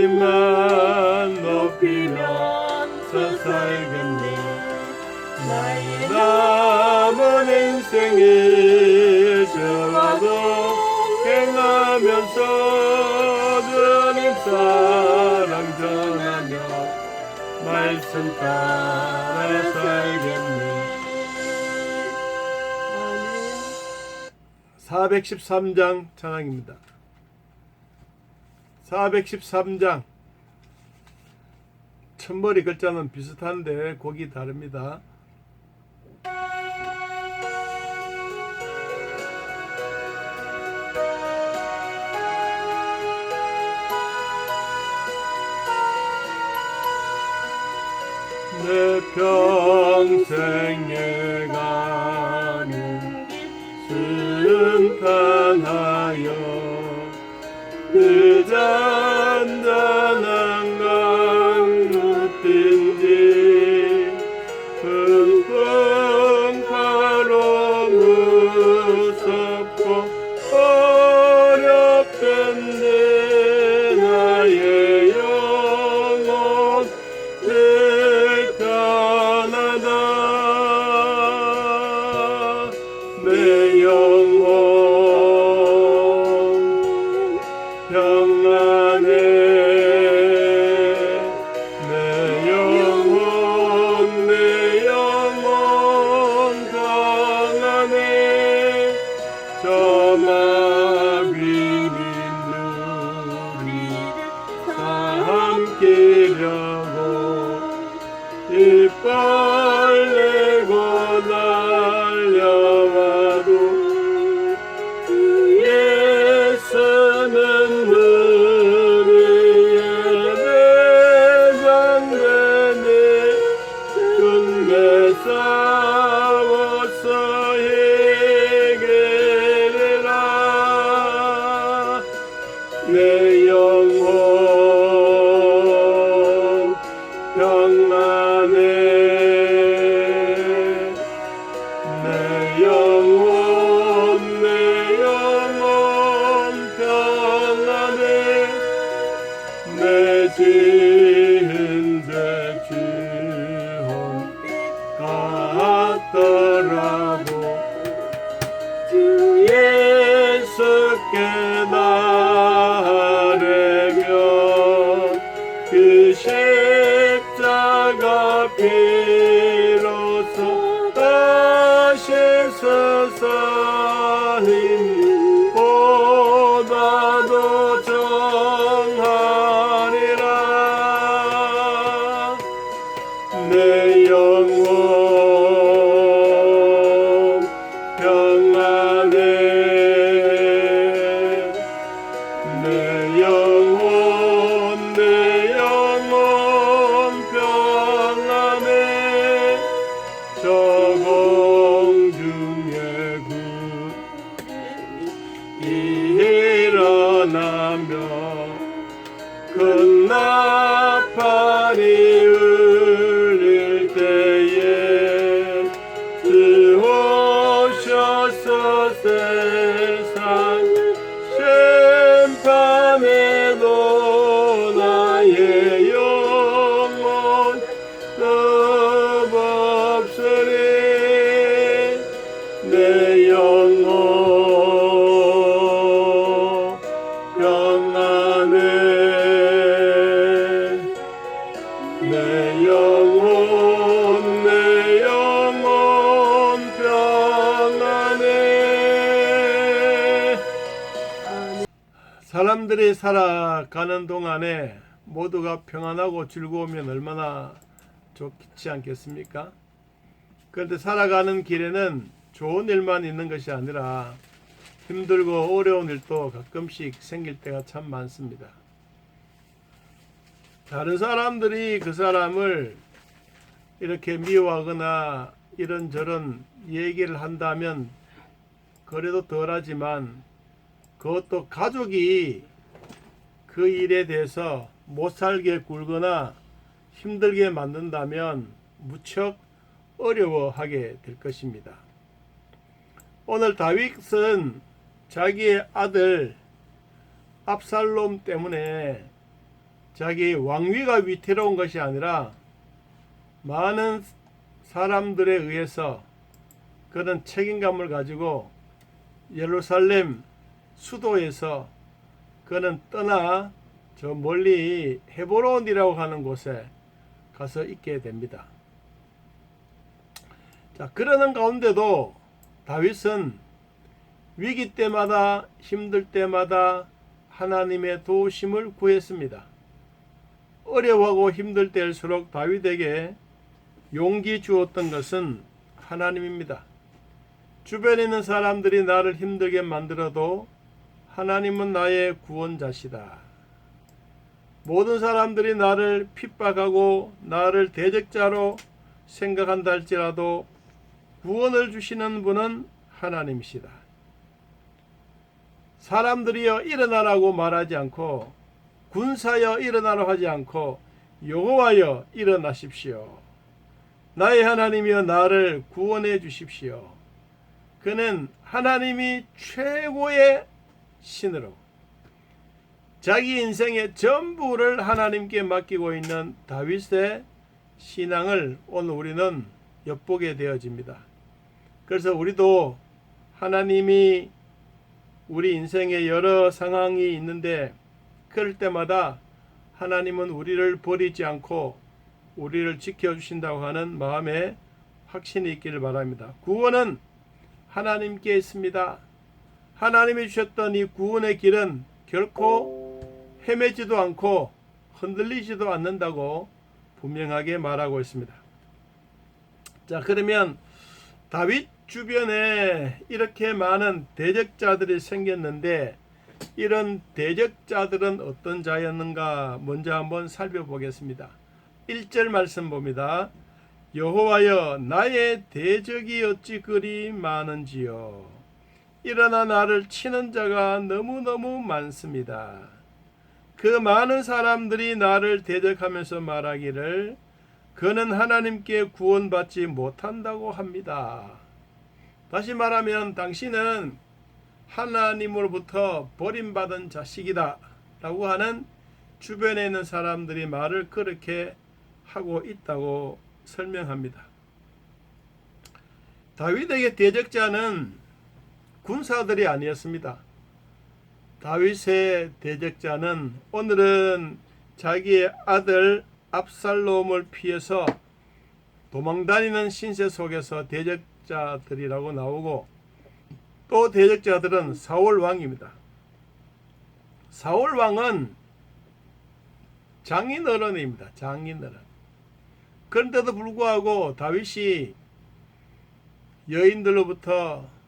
주님만 높이면서 살겠네 나의 남은 인생이 주와도 행하면서 주님 사랑 전하며 말씀 따라 살겠네 413장 찬양입니다. 413장 천벌이 글자는 비슷한데 곡이 다릅니다. 내 평생에 가는 순탄한 Senhor. 사람들이 살아가는 동안에 모두가 평안하고 즐거우면 얼마나 좋지 않겠습니까? 그런데 살아가는 길에는 좋은 일만 있는 것이 아니라 힘들고 어려운 일도 가끔씩 생길 때가 참 많습니다. 다른 사람들이 그 사람을 이렇게 미워하거나 이런저런 얘기를 한다면 그래도 덜하지만 그것도 가족이 그 일에 대해서 못 살게 굴거나 힘들게 만든다면 무척 어려워하게 될 것입니다. 오늘 다윗은 자기의 아들 압살롬 때문에 자기 왕위가 위태로운 것이 아니라 많은 사람들에 의해서 그런 책임감을 가지고 예루살렘 수도에서 그는 떠나 저 멀리 헤브론이라고 하는 곳에 가서 있게 됩니다. 자, 그러는 가운데도 다윗은 위기 때마다 힘들 때마다 하나님의 도우심을 구했습니다. 어려워하고 힘들 때일수록 다윗에게 용기 주었던 것은 하나님입니다. 주변에 있는 사람들이 나를 힘들게 만들어도 하나님은 나의 구원자시다. 모든 사람들이 나를 핍박하고 나를 대적자로 생각한다 할지라도 구원을 주시는 분은 하나님이시다. 사람들이여 일어나라고 말하지 않고 군사여 일어나라 하지 않고 여호와여 일어나십시오. 나의 하나님이여 나를 구원해 주십시오. 그는 하나님이 최고의 신으로 자기 인생의 전부를 하나님께 맡기고 있는 다윗의 신앙을 오늘 우리는 엿보게 되어집니다. 그래서 우리도 하나님이 우리 인생에 여러 상황이 있는데 그럴 때마다 하나님은 우리를 버리지 않고 우리를 지켜주신다고 하는 마음에 확신이 있기를 바랍니다. 구원은 하나님께 있습니다. 하나님이 주셨던 이 구원의 길은 결코 헤매지도 않고 흔들리지도 않는다고 분명하게 말하고 있습니다. 자, 그러면 다윗 주변에 이렇게 많은 대적자들이 생겼는데 이런 대적자들은 어떤 자였는가 먼저 한번 살펴보겠습니다. 1절 말씀 봅니다. 여호와여 나의 대적이 어찌 그리 많은지요 일어나 나를 치는 자가 너무너무 많습니다. 그 많은 사람들이 나를 대적하면서 말하기를 그는 하나님께 구원받지 못한다고 합니다. 다시 말하면 당신은 하나님으로부터 버림받은 자식이다 라고 하는 주변에 있는 사람들이 말을 그렇게 하고 있다고 설명합니다. 다윗에게 대적자는 군사들이 아니었습니다. 다윗의 대적자는 오늘은 자기의 아들 압살롬을 피해서 도망다니는 신세 속에서 대적자들이라고 나오고 또 대적자들은 사울 왕입니다. 사울 왕은 장인 어른입니다. 장인 어른. 그런데도 불구하고 다윗이 여인들로부터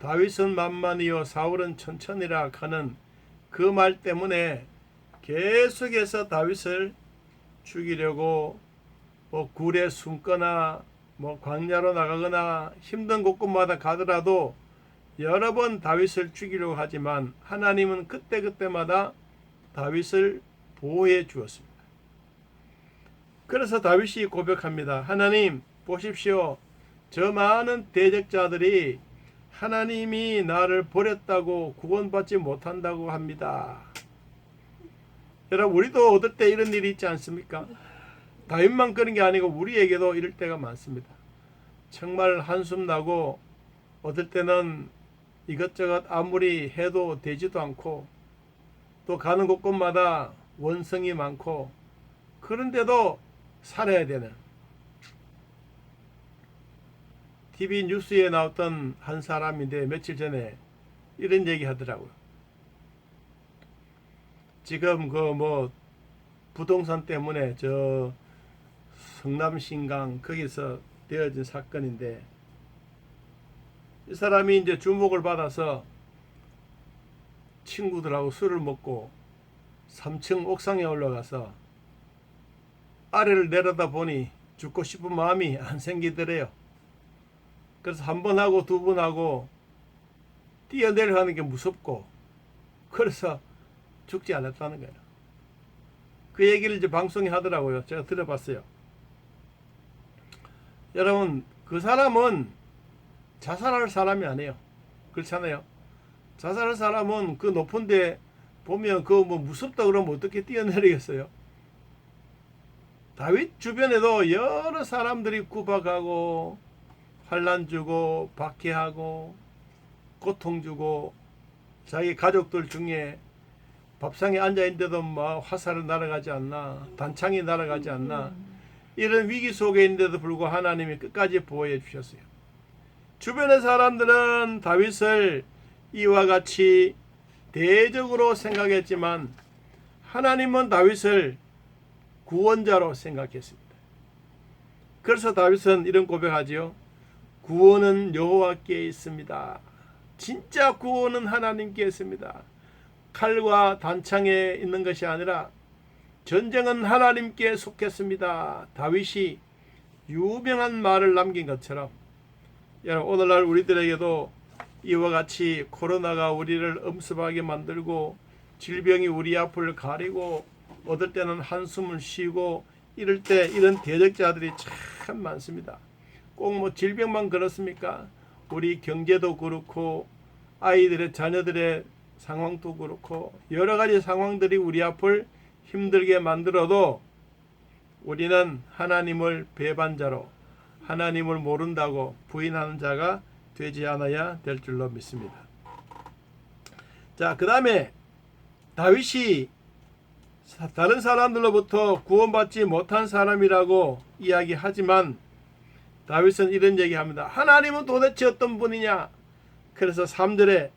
다윗은 만만이요 사울은 천천히라 하는 그 말 때문에 계속해서 다윗을 죽이려고 뭐 굴에 숨거나 뭐 광야로 나가거나 힘든 곳곳마다 가더라도 여러 번 다윗을 죽이려고 하지만 하나님은 그때그때마다 다윗을 보호해 주었습니다. 그래서 다윗이 고백합니다. 하나님 보십시오. 저 많은 대적자들이 하나님이 나를 버렸다고 구원받지 못한다고 합니다. 여러분 우리도 얻을 때 이런 일이 있지 않습니까? 다윗만 그런 게 아니고 우리에게도 이럴 때가 많습니다. 정말 한숨 나고 어떨 때는 이것저것 아무리 해도 되지도 않고 또 가는 곳곳마다 원성이 많고 그런데도 살아야 되는 TV 뉴스에 나왔던 한 사람인데 며칠 전에 이런 얘기 하더라고요. 지금 그 뭐 부동산 때문에 저 성남 신강 거기서 되어진 사건인데 이 사람이 이제 주목을 받아서 친구들하고 술을 먹고 3층 옥상에 올라가서 아래를 내려다 보니 죽고 싶은 마음이 안 생기더래요. 그래서 한 번 하고 두 번 하고 뛰어내려가는 게 무섭고 그래서 죽지 않았다는 거예요. 그 얘기를 이제 방송에 하더라고요. 제가 들어봤어요. 여러분 그 사람은 자살할 사람이 아니에요. 그렇잖아요. 자살할 사람은 그 높은데 보면 그 뭐 무섭다 그러면 어떻게 뛰어내리겠어요? 다윗 주변에도 여러 사람들이 구박하고 환란 주고 박해하고 고통 주고 자기 가족들 중에 밥상에 앉아 있는데도 막 화살을 날아가지 않나 단창이 날아가지 않나 이런 위기 속에 있는데도 불구하고 하나님이 끝까지 보호해 주셨어요. 주변의 사람들은 다윗을 이와 같이 대적으로 생각했지만 하나님은 다윗을 구원자로 생각했습니다. 그래서 다윗은 이런 고백하지요. 구원은 여호와께 있습니다. 진짜 구원은 하나님께 있습니다. 칼과 단창에 있는 것이 아니라 전쟁은 하나님께 속했습니다. 다윗이 유명한 말을 남긴 것처럼 여러분 오늘날 우리들에게도 이와 같이 코로나가 우리를 엄습하게 만들고 질병이 우리 앞을 가리고 얻을 때는 한숨을 쉬고 이럴 때 이런 대적자들이 참 많습니다. 꼭 뭐 질병만 그렇습니까? 우리 경제도 그렇고 아이들의 자녀들의 상황도 그렇고 여러 가지 상황들이 우리 앞을 힘들게 만들어도 우리는 하나님을 배반자로 하나님을 모른다고 부인하는 자가 되지 않아야 될 줄로 믿습니다. 자, 그 다음에 다윗이 사- 다른 사람들로부터 구원받지 못한 사람이라고 이야기하지만 다윗은 이런 얘기합니다. 하나님은 도대체 어떤 분이냐? 그래서 3절에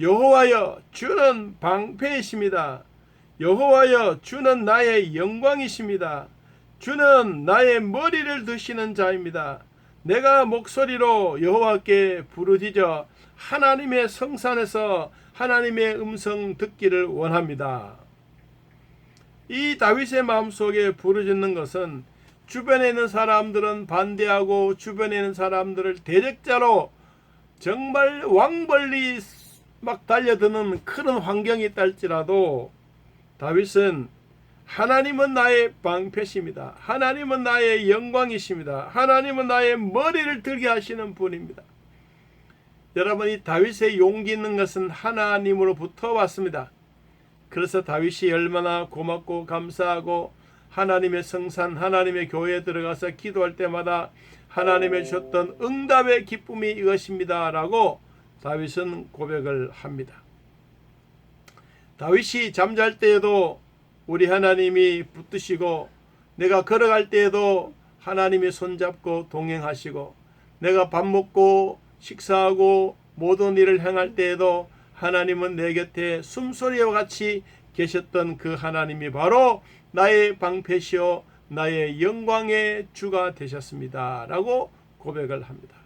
여호와여 주는 방패이십니다. 여호와여 주는 나의 영광이십니다. 주는 나의 머리를 드시는 자입니다. 내가 목소리로 여호와께 부르짖어 하나님의 성산에서 하나님의 음성 듣기를 원합니다. 이 다윗의 마음속에 부르짖는 것은 주변에 있는 사람들은 반대하고 주변에 있는 사람들을 대적자로 정말 왕벌리 막 달려드는 그런 환경이 있다 할지라도 다윗은 하나님은 나의 방패십니다. 하나님은 나의 영광이십니다. 하나님은 나의 머리를 들게 하시는 분입니다. 여러분 이 다윗의 용기 있는 것은 하나님으로부터 왔습니다. 그래서 다윗이 얼마나 고맙고 감사하고 하나님의 성산 하나님의 교회에 들어가서 기도할 때마다 하나님의 주셨던 응답의 기쁨이 이것입니다라고 다윗은 고백을 합니다. 다윗이 잠잘 때에도 우리 하나님이 붙드시고 내가 걸어갈 때에도 하나님이 손잡고 동행하시고 내가 밥 먹고 식사하고 모든 일을 행할 때에도 하나님은 내 곁에 숨소리와 같이 계셨던 그 하나님이 바로 나의 방패시요 나의 영광의 주가 되셨습니다. 라고 고백을 합니다.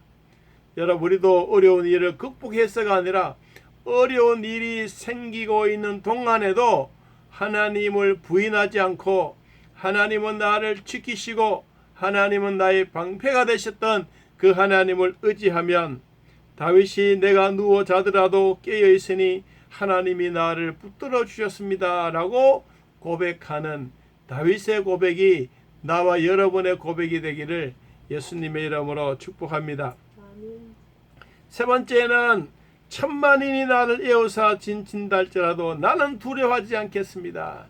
여러분 우리도 어려운 일을 극복해서가 아니라 어려운 일이 생기고 있는 동안에도 하나님을 부인하지 않고 하나님은 나를 지키시고 하나님은 나의 방패가 되셨던 그 하나님을 의지하면 다윗이 내가 누워 자더라도 깨어 있으니 하나님이 나를 붙들어 주셨습니다라고 고백하는 다윗의 고백이 나와 여러분의 고백이 되기를 예수님의 이름으로 축복합니다. 세 번째는 천만인이 나를 에워싸 진친다 할지라도 나는 두려워하지 않겠습니다.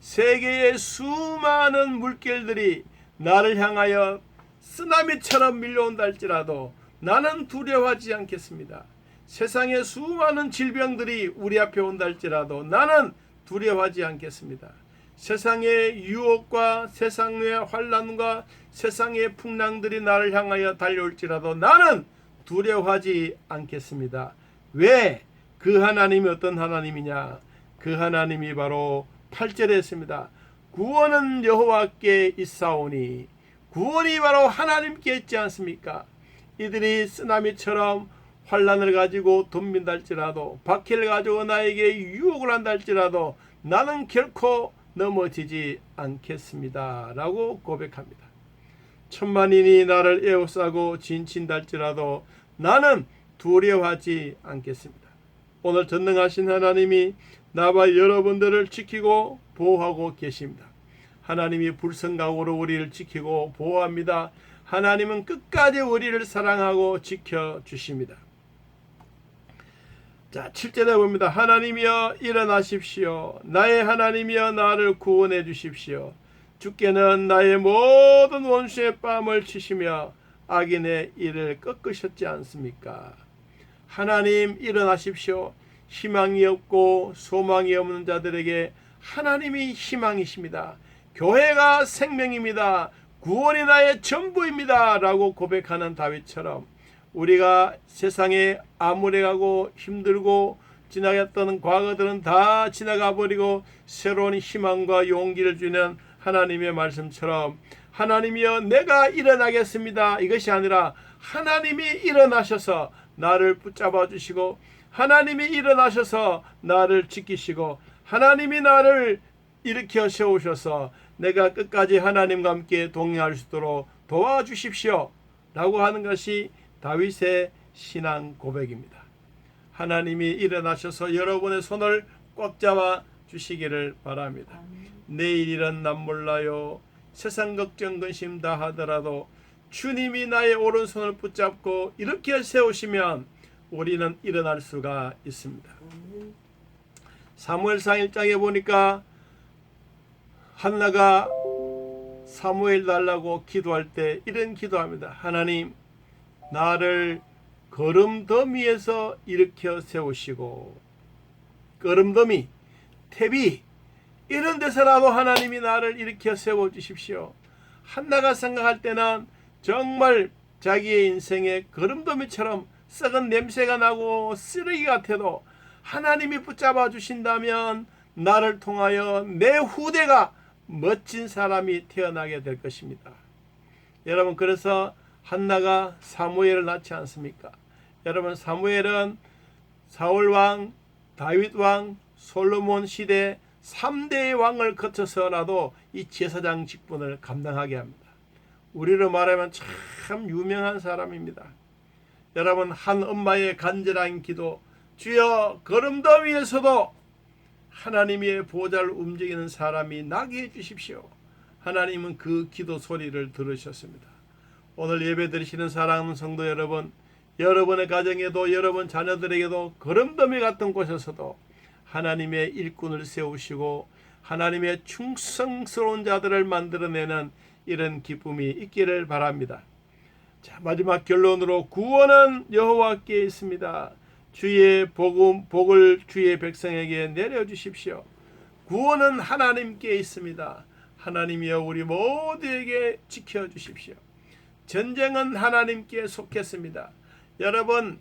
세계의 수많은 물결들이 나를 향하여 쓰나미처럼 밀려온다 할지라도 나는 두려워하지 않겠습니다. 세상의 수많은 질병들이 우리 앞에 온다 할지라도 나는 두려워하지 않겠습니다. 세상의 유혹과 세상의 환란과 세상의 풍랑들이 나를 향하여 달려올지라도 나는 두려워하지 않겠습니다. 왜? 그 하나님이 어떤 하나님이냐? 그 하나님이 바로 8절에 했습니다. 구원은 여호와께 있사오니 구원이 바로 하나님께 있지 않습니까? 이들이 쓰나미처럼 환란을 가지고 할지라도 박해를 가지고 나에게 유혹을 한다 할지라도 나는 결코 넘어지지 않겠습니다. 라고 고백합니다. 천만인이 나를 에워싸고 진친다 할지라도 나는 두려워하지 않겠습니다. 오늘 전능하신 하나님이 나와 여러분들을 지키고 보호하고 계십니다. 하나님이 불성강으로 우리를 지키고 보호합니다. 하나님은 끝까지 우리를 사랑하고 지켜 주십니다. 자, 7절에 봅니다. 하나님이여 일어나십시오. 나의 하나님이여 나를 구원해 주십시오. 주께는 나의 모든 원수의 뺨을 치시며 악인의 일을 꺾으셨지 않습니까? 하나님 일어나십시오. 희망이 없고 소망이 없는 자들에게 하나님이 희망이십니다. 교회가 생명입니다. 구원이 나의 전부입니다. 라고 고백하는 다윗처럼 우리가 세상에 암울해가고 힘들고 지나갔던 과거들은 다 지나가 버리고 새로운 희망과 용기를 주는 하나님의 말씀처럼 하나님이여 내가 일어나겠습니다. 이것이 아니라 하나님이 일어나셔서 나를 붙잡아 주시고 하나님이 일어나셔서 나를 지키시고 하나님이 나를 일으켜 세우셔서 내가 끝까지 하나님과 함께 동행할 수 있도록 도와주십시오. 라고 하는 것이 다윗의 신앙 고백입니다. 하나님이 일어나셔서 여러분의 손을 꽉 잡아 주시기를 바랍니다. 내일이란 난 몰라요. 세상 걱정 근심 다 하더라도 주님이 나의 오른손을 붙잡고 이렇게 세우시면 우리는 일어날 수가 있습니다. 사무엘상 1장에 보니까 한나가 사무엘 달라고 기도할 때 이런 기도합니다. 하나님 나를 거름더미에서 일으켜 세우시고 거름더미 태비 이런 데서라도 하나님이 나를 일으켜 세워 주십시오. 한나가 생각할 때는 정말 자기의 인생에 거름더미처럼 썩은 냄새가 나고 쓰레기 같아도 하나님이 붙잡아 주신다면 나를 통하여 내 후대가 멋진 사람이 태어나게 될 것입니다. 여러분 그래서 한나가 사무엘을 낳지 않습니까? 여러분 사무엘은 사울 왕, 다윗 왕, 솔로몬 시대 3대의 왕을 거쳐서라도 이 제사장 직분을 감당하게 합니다. 우리로 말하면 참 유명한 사람입니다. 여러분 한 엄마의 간절한 기도 주여 걸음더위에서도 하나님의 보좌를 움직이는 사람이 나게 해 주십시오. 하나님은 그 기도 소리를 들으셨습니다. 오늘 예배 드리시는 사랑하는 성도 여러분, 여러분의 가정에도 여러분 자녀들에게도 걸음더미 같은 곳에서도 하나님의 일꾼을 세우시고 하나님의 충성스러운 자들을 만들어내는 이런 기쁨이 있기를 바랍니다. 자, 마지막 결론으로 구원은 여호와께 있습니다. 주의 복음 복을 주의 백성에게 내려 주십시오. 구원은 하나님께 있습니다. 하나님이여 우리 모두에게 지켜 주십시오. 전쟁은 하나님께 속했습니다. 여러분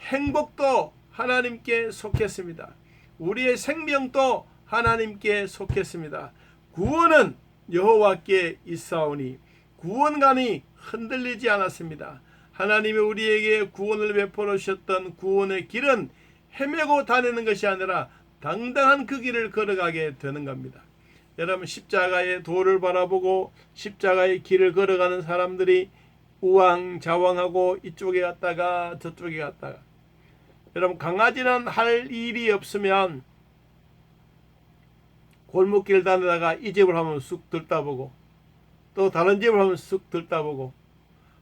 행복도 하나님께 속했습니다. 우리의 생명도 하나님께 속했습니다. 구원은 여호와께 있사오니 구원관이 흔들리지 않았습니다. 하나님이 우리에게 구원을 베풀어 주셨던 구원의 길은 헤매고 다니는 것이 아니라 당당한 그 길을 걸어가게 되는 겁니다. 여러분 십자가의 도를 바라보고 십자가의 길을 걸어가는 사람들이 우왕좌왕하고 이쪽에 갔다가 저쪽에 갔다가 여러분 강아지는 할 일이 없으면 골목길 다니다가 이 집을 하면 쑥 들다보고 또 다른 집을 하면 쑥 들다보고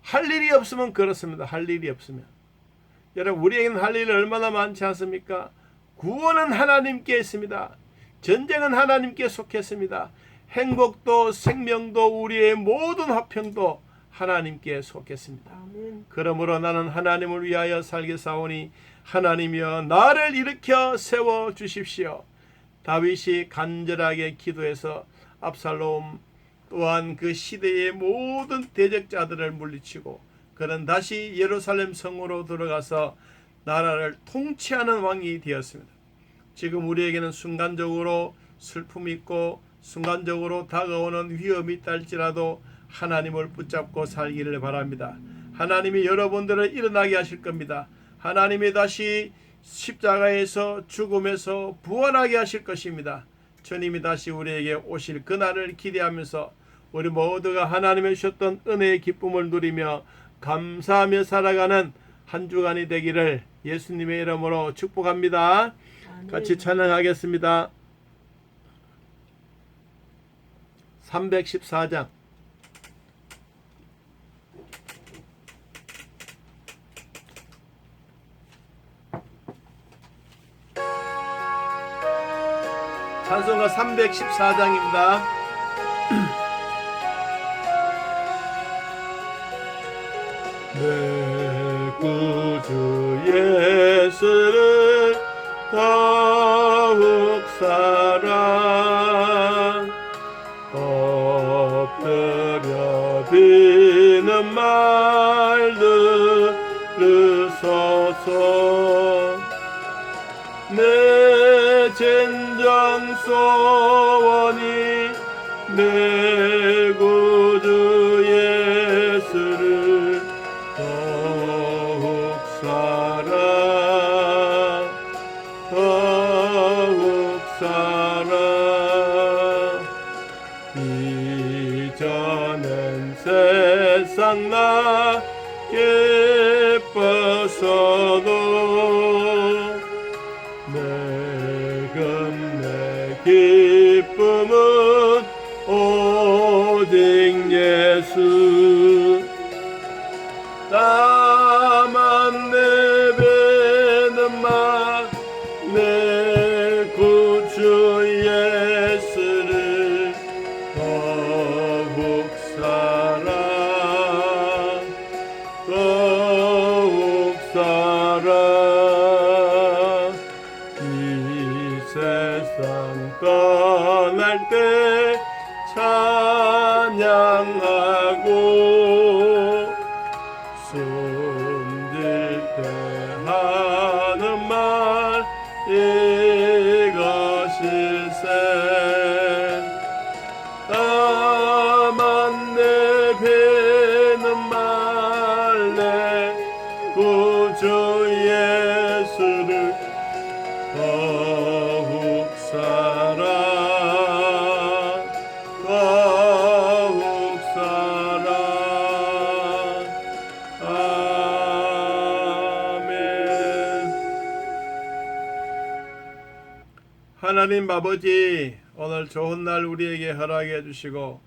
할 일이 없으면 그렇습니다. 할 일이 없으면 여러분 우리에게는 할 일이 얼마나 많지 않습니까? 구원은 하나님께 있습니다. 전쟁은 하나님께 속했습니다. 행복도 생명도 우리의 모든 화평도 하나님께 속했습니다. 아멘. 그러므로 나는 하나님을 위하여 살겠사오니 하나님이여 나를 일으켜 세워 주십시오. 다윗이 간절하게 기도해서 압살롬 또한 그 시대의 모든 대적자들을 물리치고 그는 다시 예루살렘 성으로 들어가서 나라를 통치하는 왕이 되었습니다. 지금 우리에게는 순간적으로 슬픔이 있고 순간적으로 다가오는 위험이 있다 할지라도 하나님을 붙잡고 살기를 바랍니다. 하나님이 여러분들을 일어나게 하실 겁니다. 하나님이 다시 십자가에서 죽음에서 부활하게 하실 것입니다. 주님이 다시 우리에게 오실 그날을 기대하면서 우리 모두가 하나님의 주셨던 은혜의 기쁨을 누리며 감사하며 살아가는 한 주간이 되기를 예수님의 이름으로 축복합니다. 같이 찬양하겠습니다. 314장 찬송가 314장입니다. 내 구주 예수를 더욱 사랑 엎드려 비는 말 들으소서 내 진정 소원이 내 나 하나님 아버지 오늘 좋은 날 우리에게 허락해 주시고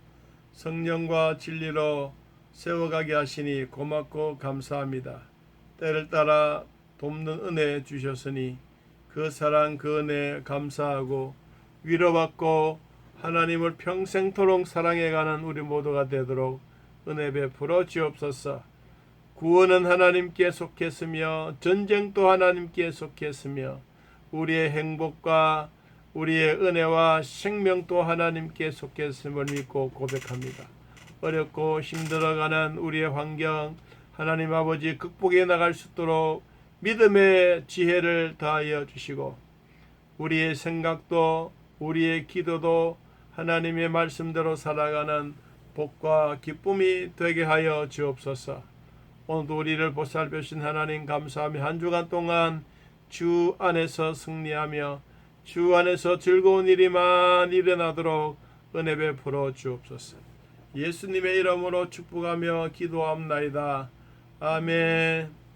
성령과 진리로 세워가게 하시니 고맙고 감사합니다. 때를 따라 돕는 은혜 주셨으니 그 사랑 그 은혜 감사하고 위로받고 하나님을 평생토록 사랑해가는 우리 모두가 되도록 은혜 베풀어 주옵소서. 구원은 하나님께 속했으며 전쟁도 하나님께 속했으며 우리의 행복과 우리의 은혜와 생명도 하나님께 속했음을 믿고 고백합니다. 어렵고 힘들어가는 우리의 환경 하나님 아버지 극복해 나갈 수 있도록 믿음의 지혜를 더하여 주시고 우리의 생각도 우리의 기도도 하나님의 말씀대로 살아가는 복과 기쁨이 되게 하여 주옵소서. 오늘도 우리를 보살펴 주신 하나님 감사하며 한 주간 동안 주 안에서 승리하며 주 안에서 즐거운 일이만 일어나도록 은혜 베풀어 주옵소서. 예수님의 이름으로 축복하며 기도합나이다. 아멘.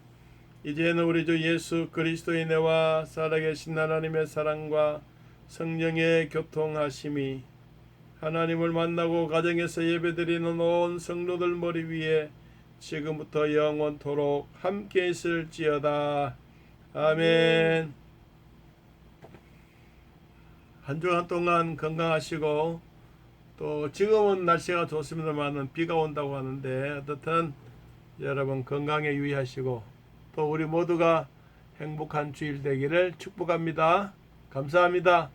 이제는 우리 주 예수 그리스도의 은혜와 살아계신 하나님의 사랑과 성령의 교통하심이 하나님을 만나고 가정에서 예배드리는 온 성도들 머리 위에 지금부터 영원토록 함께 있을지어다. 아멘. 한 주간 동안 건강하시고 또 지금은 날씨가 좋습니다만은 비가 온다고 하는데 어떻든 여러분 건강에 유의하시고 또 우리 모두가 행복한 주일 되기를 축복합니다. 감사합니다.